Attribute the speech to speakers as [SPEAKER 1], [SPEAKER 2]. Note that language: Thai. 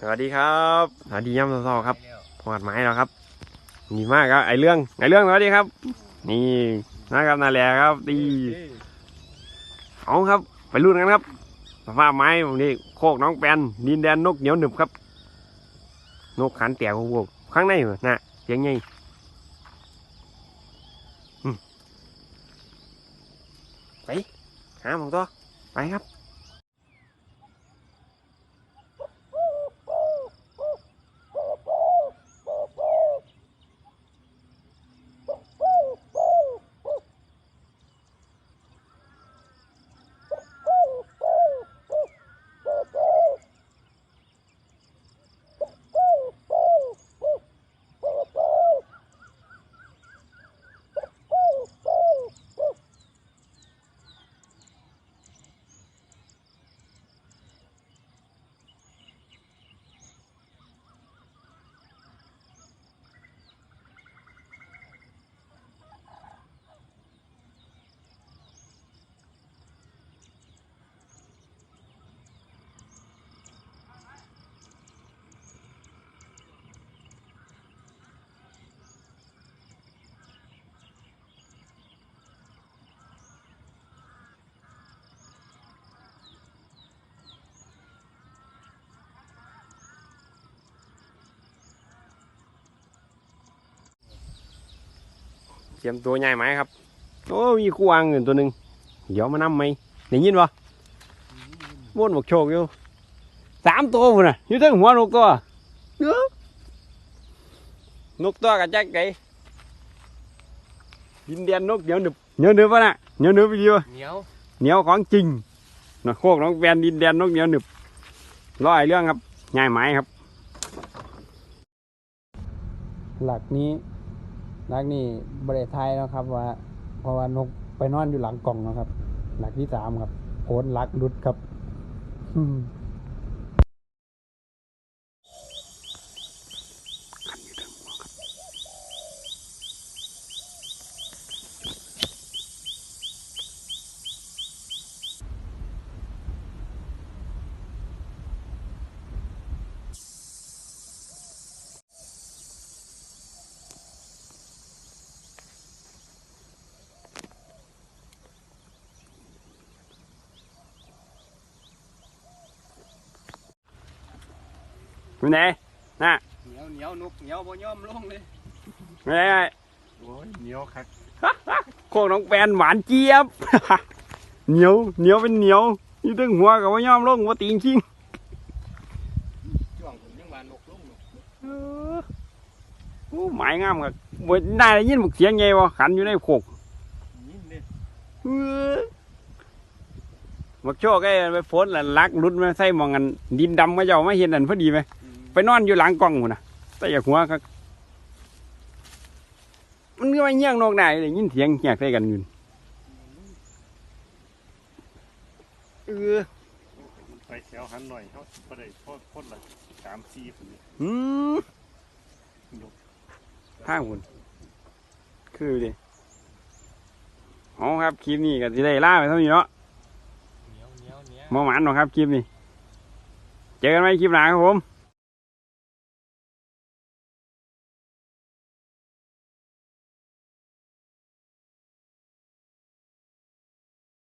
[SPEAKER 1] สวัสดีครับสวัสดีย่ำเศร้าๆครับพอดไม้แล้วครับดีมากครับไอเรื่องไอเรื่องสวัสดีครับ นี่นะครับนาแลครับดีเอาครับ ไปรุ่นกันครับสภาพไม้ผมนี่โคกน้องแปนดินแดนนกเหนียวหนึบครับ นกขันแตกพวกข้างในเหรอนะเสียงไงอืมไปหาของตัวไปครับ รียมตัวใหญ่ไหมครับ โอ้มีคู่วางเงินตัวหนึ่งเดี๋ยวมานั่มไหมได้ยินปะม้วนบกโชกอยู่สามตัวพุ่นน่ะอยู่ทั้งหัวนกตัวเอ้อนกตัวกับแจ็คไก่ดินแดนนกเหนียวหนึบเหนียวหนึบปะน่ะเหนียวหนึบไปดีวะ
[SPEAKER 2] เหนียว
[SPEAKER 1] เหนียวของจริงนะโคกน้องแฟนดินแดนนกเหนียวหนึบร้อยเรื่องครับง่ายไหมครับ
[SPEAKER 3] หลักนี้ห ลักนี่บริไทยนาะครับ ว่าเพราะว่านกไปนอนอยู่หลังกล่องเนาะครับ หลักที่สามครับโคนหลักดุดครับ อืม
[SPEAKER 1] เป็นไงน่ะ
[SPEAKER 2] เหนียวเหนียวนกเหนียวบ่ยอมลงเลย
[SPEAKER 1] เป็นไง
[SPEAKER 2] โอ้ยเหนียวคัก
[SPEAKER 1] โคกน้องแฟนหวานเจี๊ยบ เหนียวเหนียวเป็นเหนียวอยู่ตึงหัวกับว่ายอมลงว่าตีงชิง
[SPEAKER 2] ช่วงผมยังว่านกลงอยู่
[SPEAKER 1] เออโอ้หมายงามครับบ่ได้ได้ยินบอกเสียงไงวะขันอยู่ในโคก
[SPEAKER 2] นี่เลย
[SPEAKER 1] เออบักโชคไอ้ไปโฟนแล้วลักรุดมาใส่หมองกันดินดำมาเจ้ามาเห็นอันพอดีไหม ไปนอนอยู่หลังกล้องหุ่นน่ะแต่อย่าหัวครับมันก็มาเงี้ยงนอกได้เลยยินเสียงเงียกใส่กันอยู่เออ
[SPEAKER 4] ไปแถวหันหน่อยเขาไปได้โทษคนละสามสี่คนนี้
[SPEAKER 1] อืมห้างหุ่นคือดิเอาครับคลิปนี้ก็สิได้ล่าไปเท่านี้เนาะ
[SPEAKER 2] เหนียวเหนียวเหนียว
[SPEAKER 1] หมอหมานหรอกครับคลิปนี้ เจอกันไหมคลิปหน้าครับผม